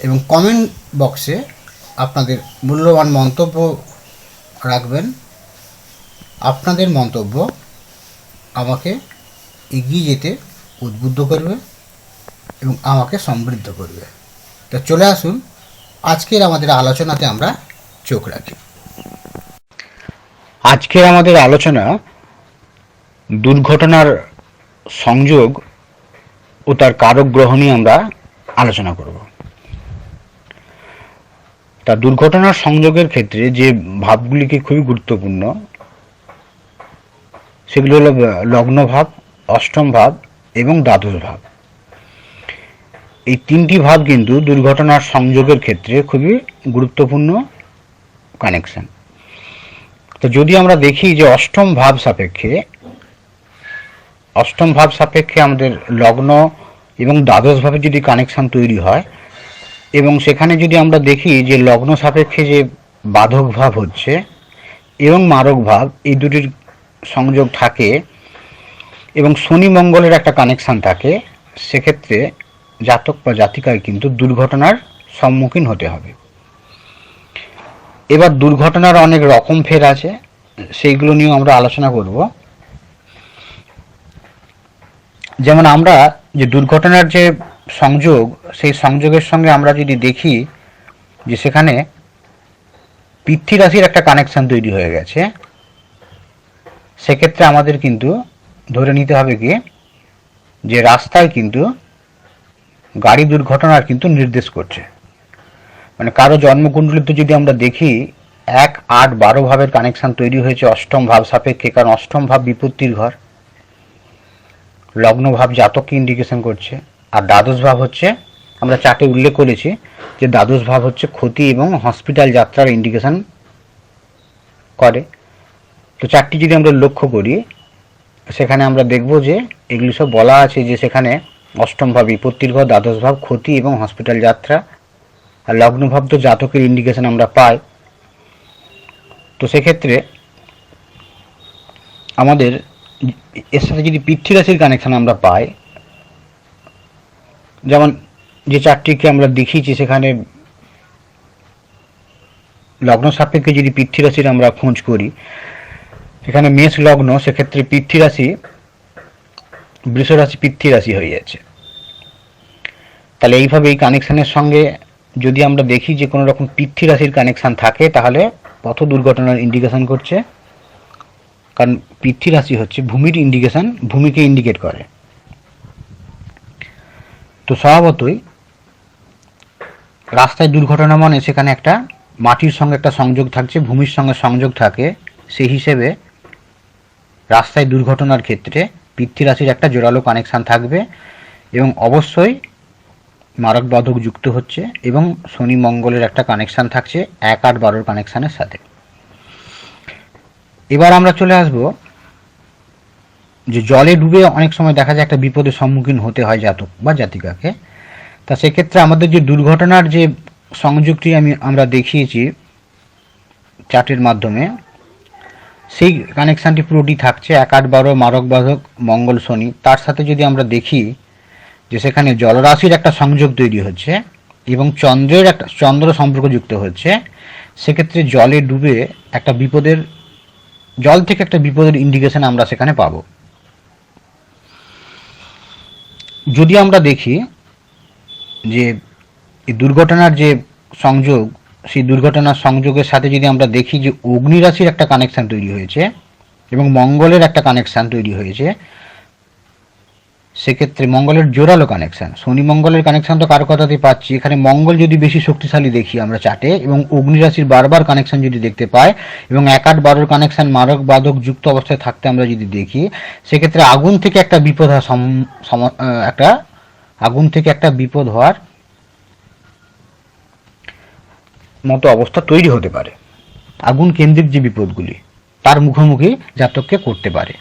এবং কমেন্ট বক্সে আপনাদের মূল্যবান মন্তব্য রাখবেন। আপনাদের মন্তব্য আমাকে এগিয়ে যেতে উদ্বুদ্ধ করবে এবং আমাকে সমৃদ্ধ করবে। তো চলে আসুন, আজকের আমাদের আলোচনাতে আমরা চোখ রাখি। আজকের আমাদের আলোচনা দুর্ঘটনার সংযোগ ও তার কারক গ্রহ নিয়ে আমরা আলোচনা করব। তা দুর্ঘটনার সংযোগের ক্ষেত্রে যে ভাবগুলিকে খুবই গুরুত্বপূর্ণ, সেগুলো হলো লগ্ন ভাব, অষ্টম ভাব এবং দ্বাদশ ভাব। এই তিনটি ভাব কিন্তু দুর্ঘটনার সংযোগের ক্ষেত্রে খুবই গুরুত্বপূর্ণ কানেকশন তো যদি আমরা দেখি যে অষ্টম ভাব সাপেক্ষে, অষ্টম ভাব সাপেক্ষে আমাদের লগ্ন এবং দ্বাদশ ভাবে যদি কানেকশন তৈরি হয় এবং সেখানে যদি আমরা দেখি যে লগ্ন সাপেক্ষে যে বাধক ভাব হচ্ছে এবং মারক ভাব, এই দুটির সংযোগ থাকে এবং শনি মঙ্গলের একটা কানেকশন থাকে, সেক্ষেত্রে জাতক বা জাতিকায় কিন্তু দুর্ঘটনার সম্মুখীন হতে হবে। এবার দুর্ঘটনার অনেক রকম ফের আছে, সেইগুলো নিয়েও আমরা আলোচনা করব। যেমন আমরা যে দুর্ঘটনার যে সংযোগ, সেই সংযোগের সঙ্গে আমরা যদি দেখি যে সেখানে পৃথ্বী রাশির একটা কানেকশন তৈরি হয়ে গেছে, সেক্ষেত্রে আমাদের কিন্তু ধরে নিতে হবে কি, যে রাস্তায় কিন্তু গাড়ি দুর্ঘটনার কিন্তু নির্দেশ করছে। মানে কারও জন্মকুণ্ডলিতে যদি আমরা দেখি, এক আট বারো ভাবের কানেকশন তৈরি হয়েছে অষ্টম ভাব সাপেক্ষে, কারণ অষ্টম ভাব বিপত্তির ঘর। লগ্ন ভাব জাতককে ইন্ডিকেশন করছে। আর দ্বাদশ ভাব হচ্ছে, আমরা চার্টে উল্লেখ করেছি, যে দ্বাদশ ভাব হচ্ছে ক্ষতি এবং হসপিটাল যাত্রার ইন্ডিকেশন করে। তো চারটি যদি আমরা লক্ষ্য করি, সেখানে আমরা দেখব যে এগুলি সব বলা আছে যে সেখানে অষ্টম ভাব, বিপত্তির দ্বাদশ ভাব, ক্ষতি এবং হসপিটাল যাত্রা। আর লগ্নভাব তো জাতকের ইন্ডিকেশন আমরা পাই। তো সেক্ষেত্রে আমাদের এর সাথে যদি পৃথ্বী রাশির কানেকশন আমরা পাই যেমন যে চারটিকে আমরা দেখিয়েছি সেখানে লগ্ন সাপেক্ষে যদি পৃথ্বী রাশির আমরা খোঁজ করি, এখানে মেষ লগ্ন সেক্ষেত্রে পৃথ্বী রাশি, বৃষ রাশি পৃথ্বী রাশি হয়ে যাচ্ছে। তাহলে এইভাবে এই কানেকশনের সঙ্গে যদি আমরা দেখি যে কোনো রকম পৃথ্বী রাশির কানেকশন থাকে, তাহলে পথ দুর্ঘটনার ইন্ডিকেশন করছে। কারণ পৃথ্বী রাশি হচ্ছে ভূমির ইন্ডিকেশন ভূমিকে ইন্ডিকেট করে। তো স্বভাবতই রাস্তায় দুর্ঘটনা মানে সেখানে একটা মাটির সঙ্গে একটা সংযোগ থাকছে, ভূমির সঙ্গে সংযোগ থাকে। সেই হিসেবে রাস্তায় দুর্ঘটনার ক্ষেত্রে পৃথ্বী রাশির একটা জোরালো কানেকশান থাকবে এবং অবশ্যই মারক বাধক যুক্ত হচ্ছে এবং শনি মঙ্গলের একটা কানেকশান থাকছে, এক আট বারোর কানেকশানের সাথে। এবার আমরা চলে আসব যে জলে ডুবে অনেক সময় দেখা যায় একটা বিপদের সম্মুখীন হতে হয় জাতক বা জাতিকাকে। তা সেক্ষেত্রে আমাদের যে দুর্ঘটনার যে সংযোগটি আমি, আমরা দেখিয়েছি চার্টের মাধ্যমে, সেই কানেকশানটি পুরোটি থাকছে। এক আট বারো মারক বাধক মঙ্গল শনি। তার সাথে যদি আমরা দেখি যে সেখানে জলরাশির একটা সংযোগ তৈরি হচ্ছে এবং চন্দ্রের একটা, চন্দ্র সম্পর্ক যুক্ত হচ্ছে, সেক্ষেত্রে জলে ডুবে একটা বিপদের, জল থেকে একটা বিপদের ইন্ডিকেশন আমরা সেখানে পাবো। যদি আমরা দেখি যে এই দুর্ঘটনার যে সংযোগ, সেই দুর্ঘটনার সংযোগের সাথে যদি আমরা দেখি যে অগ্নিরাশির একটা কানেকশান তৈরি হয়েছে এবং মঙ্গলের একটা কানেকশান তৈরি হয়েছে সেক্ষেত্রে মঙ্গলের জোরালো কানেকশন শনি মঙ্গলের কানেকশন তো কারও কথাতেই পাচ্ছি। এখানে মঙ্গল যদি বেশি শক্তিশালী দেখি আমরা চাটে এবং অগ্নি রাশির বারবার কানেকশন যদি দেখতে পাই, এবং এক আট বারোর কানেকশন মারক বাদক যুক্ত অবস্থায় থাকতে আমরা যদি দেখি, সেক্ষেত্রে আগুন থেকে একটা বিপদ একটা, আগুন থেকে একটা বিপদ হওয়ার মতো অবস্থা তৈরি হতে পারে। আগুন কেন্দ্রিক যে বিপদগুলি, তার মুখোমুখি জাতককে করতে পারে।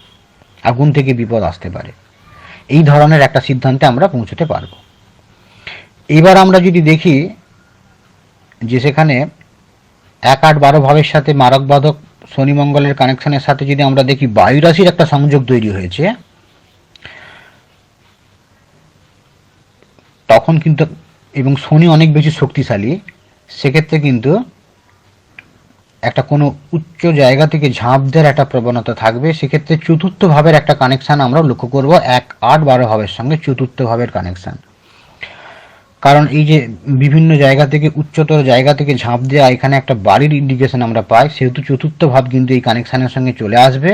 আগুন থেকে বিপদ আসতে পারে। এই ধরনের একটা সিদ্ধান্তে আমরা পৌঁছতে পারব। এবার আমরা যদি দেখি যে সেখানে এক আট বারো ভাবের সাথে মারক বাধক শনি মঙ্গলের কানেকশনের সাথে যদি আমরা দেখি বায়ু রাশির একটা সংযোগ তৈরি হয়েছে, তখন কিন্তু এবং শনি অনেক বেশি শক্তিশালী, সেক্ষেত্রে কিন্তু একটা কোনো উচ্চ জায়গা থেকে ঝাঁপ দেওয়ার একটা প্রবণতা থাকবে, সেক্ষেত্রে চতুর্থ ভাবের একটা কানেকশান আমরা লক্ষ্য করব, এক আট বারো ভাবের সঙ্গে চতুর্থ ভাবের কানেকশন কারণ এই যে বিভিন্ন জায়গা থেকে, উচ্চতর জায়গা থেকে ঝাঁপ দেওয়া, এখানে একটা বাড়ির ইন্ডিকেশন আমরা পাই, সেহেতু চতুর্থ ভাব কিন্তু এই কানেকশানের সঙ্গে চলে আসবে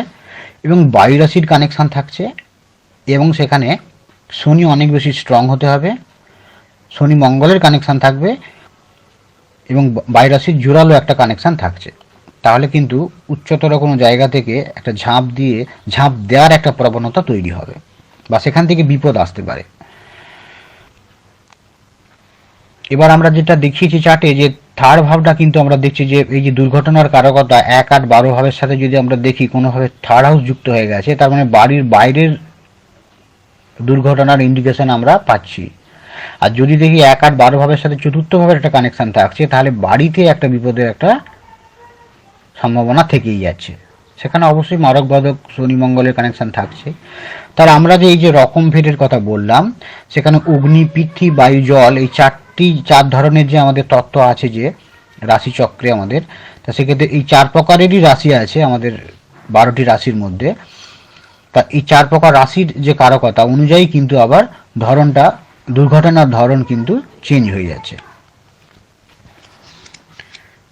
এবং বায়ু রাশির কানেকশন থাকছে এবং সেখানে শনি অনেক বেশি স্ট্রং হতে হবে। শনি মঙ্গলের কানেকশান থাকবে এবং বায়ু রাশির জোরালো একটা কানেকশন থাকছে। তাহলে কিন্তু উচ্চতর কোনো জায়গা থেকে একটা ঝাঁপ দিয়ে, ঝাঁপ দেওয়ার একটা প্রবণতা তৈরি হবে বা সেখান থেকে বিপদ আসতে পারে। এবার আমরা যেটা দেখিয়েছি চার্টে যে থার্ড ভাবটা কিন্তু আমরা দেখছি যে এই যে দুর্ঘটনার কারকতা এক আট বারো ভাবের সাথে যদি আমরা দেখি, কোনোভাবে থার্ড হাউস যুক্ত হয়ে গেছে, তার মানে বাড়ির বাইরের দুর্ঘটনার ইন্ডিকেশন আমরা পাচ্ছি। আর যদি দেখি এক আট বারো ভাবের সাথে চতুর্থ ভাবের একটা কানেকশন থাকছে, তাহলে বাড়িতে একটা বিপদের একটা সম্ভাবনা থেকেই যাচ্ছে। সেখানে অবশ্যই মারক বাদক শনি মঙ্গলের কানেকশন থাকছে। তাহলে আমরা যে এই যে রকম ভেদের কথা বললাম, সেখানে অগ্নি, পৃথ্বী, বায়ু, জল, এই চারটি, চার ধরনের যে আমাদের তত্ত্ব আছে যে রাশিচক্রে আমাদের, তা সেক্ষেত্রে এই চার প্রকারেরই রাশি আছে আমাদের বারোটি রাশির মধ্যে। তা এই চার প্রকার রাশির যে কারকতা অনুযায়ী কিন্তু আবার ধরনটা দুর্ঘটনার ধরন কিন্তু চেঞ্জ হয়ে যাচ্ছে।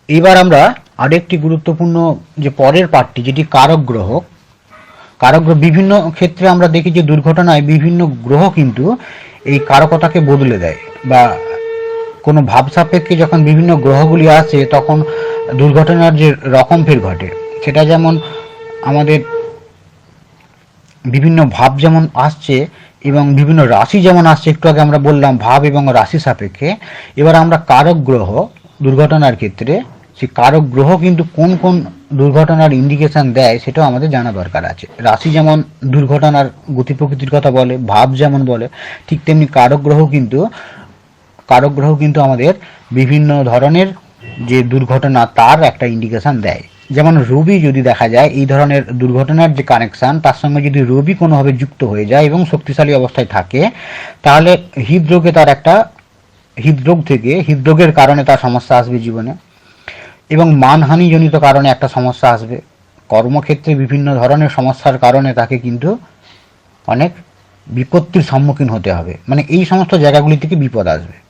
এবার আমরা আরেকটি গুরুত্বপূর্ণ যে পরের পার্টটি যেটি কারক গ্রহ কারক গ্রহ বিভিন্ন ক্ষেত্রে আমরা দেখি যে দুর্ঘটনায় বিভিন্ন গ্রহ কিন্তু এই কারকতাকে বদলে দেয় বা কোনো ভাব সাপেক্ষে যখন বিভিন্ন গ্রহগুলি আসে, তখন দুর্ঘটনার যে রকম ফের ঘটে। সেটা যেমন আমাদের বিভিন্ন ভাব যেমন আসছে এবং বিভিন্ন রাশি যেমন আসছে, একটু আগে আমরা বললাম ভাব এবং রাশি সাপেক্ষে। এবার আমরা কারক গ্রহ দুর্ঘটনার ক্ষেত্রে, সেই কারক গ্রহ কিন্তু কোন কোন দুর্ঘটনার ইন্ডিকেশন দেয় সেটাও আমাদের জানা দরকার আছে। রাশি যেমন দুর্ঘটনার গতি প্রকৃতির কথা বলে, ভাব যেমন বলে, ঠিক তেমনি কারক গ্রহ কিন্তু, কারক গ্রহ কিন্তু আমাদের বিভিন্ন ধরনের যে দুর্ঘটনা তার একটা ইন্ডিকেশন দেয়। যেমন রবি যদি দেখা যায়, এই ধরনের দুর্ঘটনার যে কানেকশন তার সঙ্গে যদি রবি কোনোভাবে যুক্ত হয়ে যায় এবং শক্তিশালী অবস্থায় থাকে, তাহলে হৃদরোগে তার একটা, হৃদরোগ থেকে, হৃদরোগের কারণে তার সমস্যা আসবে জীবনে এবং মানহানিজনিত কারণে একটা সমস্যা আসবে। কর্মক্ষেত্রে বিভিন্ন ধরনের সমস্যার কারণে তাকে কিন্তু অনেক বিপত্তির সম্মুখীন হতে হবে। মানে এই সমস্ত জায়গাগুলি থেকে বিপদ আসবে।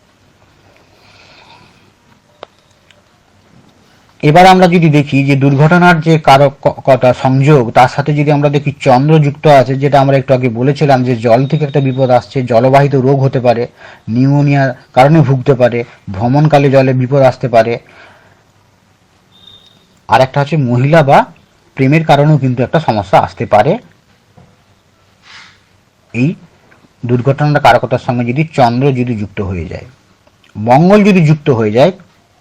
এবার আমরা যদি দেখি যে দুর্ঘটনার যে কারকতা সংযোগ, তার সাথে যদি আমরা দেখি চন্দ্র যুক্ত আছে, যেটা আমরা একটু আগে বলেছিলাম যে জল থেকে একটা বিপদ আসছে, জলবাহিত রোগ হতে পারে, নিউমোনিয়ার কারণে ভুগতে পারে, ভ্রমণকালে জলে বিপদ আসতে পারে। আর একটা হচ্ছে মহিলা বা প্রেমের কারণেও কিন্তু একটা সমস্যা আসতে পারে। এই দুর্ঘটনার কারকতার সঙ্গে যদি চন্দ্র যদি যুক্ত হয়ে যায়, মঙ্গল যদি যুক্ত হয়ে যায়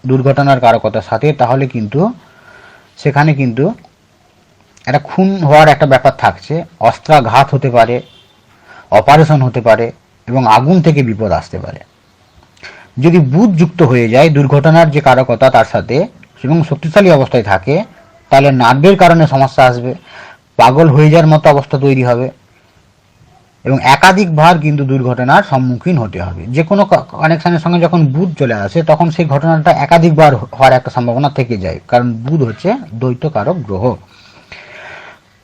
দুর্ঘটনার কারকতার সাথে, তাহলে কিন্তু সেখানে কিন্তু একটা খুন হওয়ার একটা ব্যাপার থাকছে। অস্ত্রাঘাত হতে পারে, অপারেশন হতে পারে এবং আগুন থেকে বিপদ আসতে পারে। যদি বুধ যুক্ত হয়ে যায়, দুর্ঘটনার যে কারকতা তার সাথে এবং শক্তিশালী অবস্থায় থাকে, তাহলে নার্ভের কারণে সমস্যা আসবে, পাগল হয়ে যাওয়ার মতো অবস্থা তৈরি হবে। এবং একাধিকবার কিন্তু দুর্ঘটনার সম্মুখীন হতে হবে। যে কোনো কানেকশনের সঙ্গে যখন বুধ চলে আসে, তখন সেই ঘটনাটা একাধিকবার হওয়ার একটা সম্ভাবনা থেকে যায়, কারণ বুধ হচ্ছে দ্বৈতকারক গ্রহ।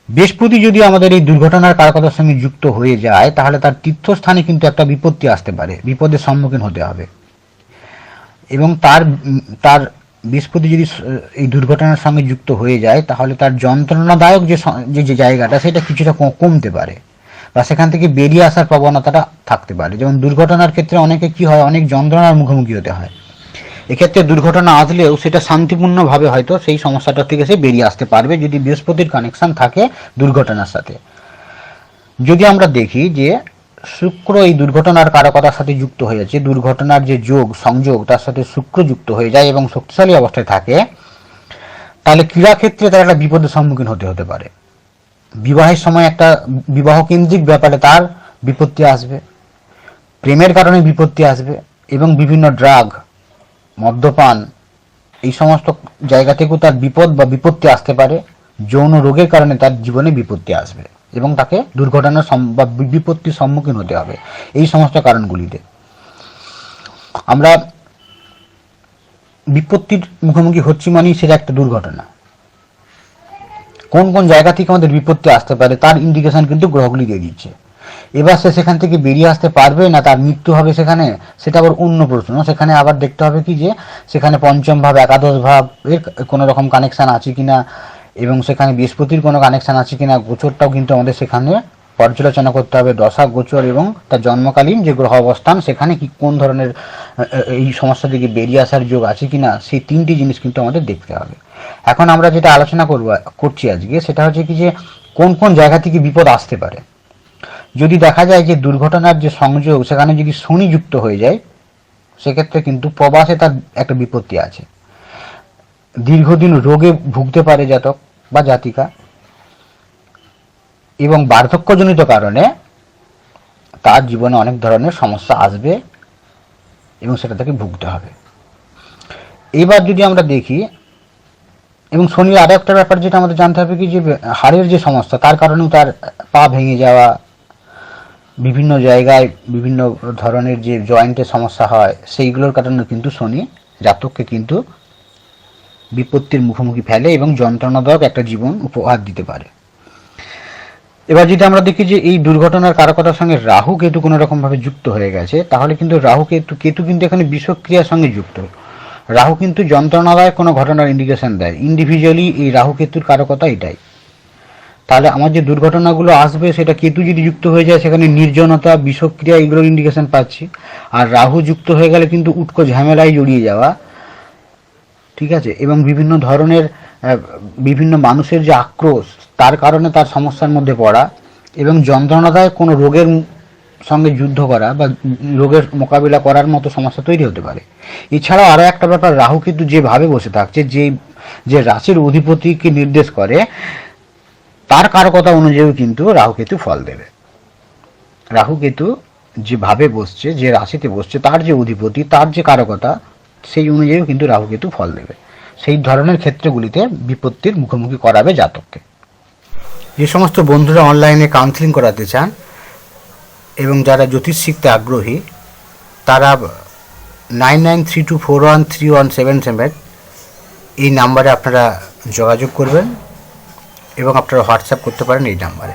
বৃহস্পতি যদি আমাদের এই দুর্ঘটনার কারকতার সঙ্গে যুক্ত হয়ে যায়, তাহলে তার তীর্থস্থানে কিন্তু একটা বিপত্তি আসতে পারে, বিপদের সম্মুখীন হতে হবে। এবং তার তার বৃহস্পতি যদি এই দুর্ঘটনার সঙ্গে যুক্ত হয়ে যায়, তাহলে তার যন্ত্রণাদায়ক যে যে যে জায়গাটা, সেটা কিছুটা কমতে পারে। বা সেখান থেকে বেরিয়ে আসার প্রবণতাটা থাকতে পারে। যেমন দুর্ঘটনার ক্ষেত্রে অনেকে কি হয়, অনেক যন্ত্রণার মুখোমুখি হতে হয়। এক্ষেত্রে দুর্ঘটনা আসলেও সেটা শান্তিপূর্ণভাবে হয়তো সেই সমস্যাটা থেকে সে বেরিয়ে আসতে পারবে যদি বৃহস্পতির কানেকশন থাকে দুর্ঘটনার সাথে। যদি আমরা দেখি যে শুক্র এই দুর্ঘটনার কারকতার সাথে যুক্ত হয়ে যাচ্ছে, দুর্ঘটনার যে যোগ, সংযোগ, তার সাথে শুক্র যুক্ত হয়ে যায় এবং শক্তিশালী অবস্থায় থাকে, তাহলে ক্রীড়াক্ষেত্রে তারা একটা বিপদের সম্মুখীন হতে হতে পারে। বিবাহের সময় একটা বিবাহ কেন্দ্রিক ব্যাপারে তার বিপত্তি আসবে। প্রেমের কারণে বিপত্তি আসবে এবং বিভিন্ন ড্রাগ, মদ্যপান, এই সমস্ত জায়গা থেকেও তার বিপদ বা বিপত্তি আসতে পারে। যৌন রোগের কারণে তার জীবনে বিপত্তি আসবে এবং তাকে দুর্ঘটনার বি- বিপত্তির সম্মুখীন হতে হবে এই সমস্ত কারণগুলিতে। আমরা বিপত্তির মুখোমুখি হচ্ছি মানেই সেটা একটা দুর্ঘটনা। কোন কোন জায়গা থেকে আমাদের বিপত্তি আসতে পারে, তার ইন্ডিকেশন কিন্তু গ্রহগুলি দিয়ে দিচ্ছে। এবার সে সেখান থেকে বেরিয়ে আসতে পারবে না, তার মৃত্যু হবে সেখানে, সেটা আবার অন্য প্রশ্ন। সেখানে আবার দেখতে হবে কি যে, সেখানে পঞ্চম ভাব, একাদশ ভাব এর কোনো রকম কানেকশান আছে কিনা, এবং সেখানে বৃহস্পতির কোনো কানেকশান আছে কিনা, গোচরটাও কিন্তু আমাদের সেখানে পর্যালোচনা করতে হবে দশা, গোচর এবং তার জন্মকালীন যে গ্রহ অবস্থান, সেখানে কি কোন ধরনের এই সমস্যা থেকে বেরিয়ে আসার যোগ আছে কিনা, সেই তিনটি জিনিস কিন্তু আমাদের দেখতে হবে। এখন আমরা যেটা আলোচনা করব, করছি আজকে, সেটা হচ্ছে কি যে কোন কোন জায়গা থেকে বিপদ আসতে পারে। যদি দেখা যায় যে দুর্ঘটনার যে সংযোগ, সেখানে যদি শনি যুক্ত হয়ে যায়, সেক্ষেত্রে কিন্তু প্রবাসে তার একটা বিপত্তি আছে। দীর্ঘদিন রোগে ভুগতে পারে জাতক বা জাতিকা এবং বার্ধক্যজনিত কারণে তার জীবনে অনেক ধরনের সমস্যা আসবে এবং সেটা তাকে ভুগতে হবে। এবার যদি আমরা দেখি, এবং শনির আরও একটা ব্যাপার যেটা আমাদের জানতে হবে কি যে, হাড়ের যে সমস্যা, তার কারণেও তার পা ভেঙে যাওয়া, বিভিন্ন জায়গায় বিভিন্ন ধরনের যে জয়েন্টের সমস্যা হয়, সেইগুলোর কারণে কিন্তু শনি জাতককে কিন্তু বিপত্তির মুখোমুখি ফেলে এবং যন্ত্রণাদায়ক একটা জীবন উপহার দিতে পারে। এবার যদি আমরা দেখি যে এই দুর্ঘটনার কারকতার সঙ্গে রাহু কেতু কোনো রকম ভাবে যুক্ত হয়ে গেছে, তাহলে কিন্তু রাহু কেতু কেতু কিন্তু এখানে বিষক্রিয়ার সঙ্গে যুক্ত। রাহু কিন্তু যন্ত্রণাদায়ক কোনো ঘটনার ইন্ডিকেশন দেয়। ইন্ডিভিজুয়ালি এই রাহু কেতুর কারকতা এটাই। তাহলে আমার যে দুর্ঘটনাগুলো আসবে, সেটা কেতু যদি যুক্ত হয়ে যায়, সেখানে নির্জনতা, বিষক্রিয়া এগুলোর ইন্ডিকেশন পাচ্ছি। আর রাহু যুক্ত হয়ে গেলে কিন্তু উটকো ঝামেলায় জড়িয়ে যাওয়া। ঠিক আছে? এবং বিভিন্ন ধরনের বিভিন্ন মানুষের যে আক্রোশ, তার কারণে তার সমস্যার মধ্যে পড়া এবং যন্ত্রণাদায় কোনো রোগের সঙ্গে যুদ্ধ করা বা রোগের মোকাবিলা করার মতো সমস্যা তৈরি হতে পারে। এছাড়াও আরও একটা ব্যাপার, রাহু কিন্তু যেভাবে বসে থাকছে, যে যে রাশির অধিপতিকে নির্দেশ করে, তার কারকতা অনুযায়ী কিন্তু রাহুকেতু ফল দেবে। রাহুকেতু যেভাবে বসছে, যে রাশিতে বসছে, তার যে অধিপতি, তার যে কারকতা সেই অনুযায়ী কিন্তু রাহুকেতু ফল দেবে। সেই ধরনের ক্ষেত্রগুলিতে বিপত্তির মুখোমুখি করাবে জাতককে। যে সমস্ত বন্ধুরা অনলাইনে কাউন্সিলিং করাতে চান এবং যারা জ্যোতিষ শিখতে আগ্রহী, তারা nine nine three two four one three one seven seven এই নাম্বারে আপনারা যোগাযোগ করবেন এবং আপনারা হোয়াটসঅ্যাপ করতে পারেন এই নাম্বারে।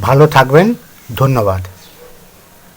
ভালো থাকবেন, ধন্যবাদ।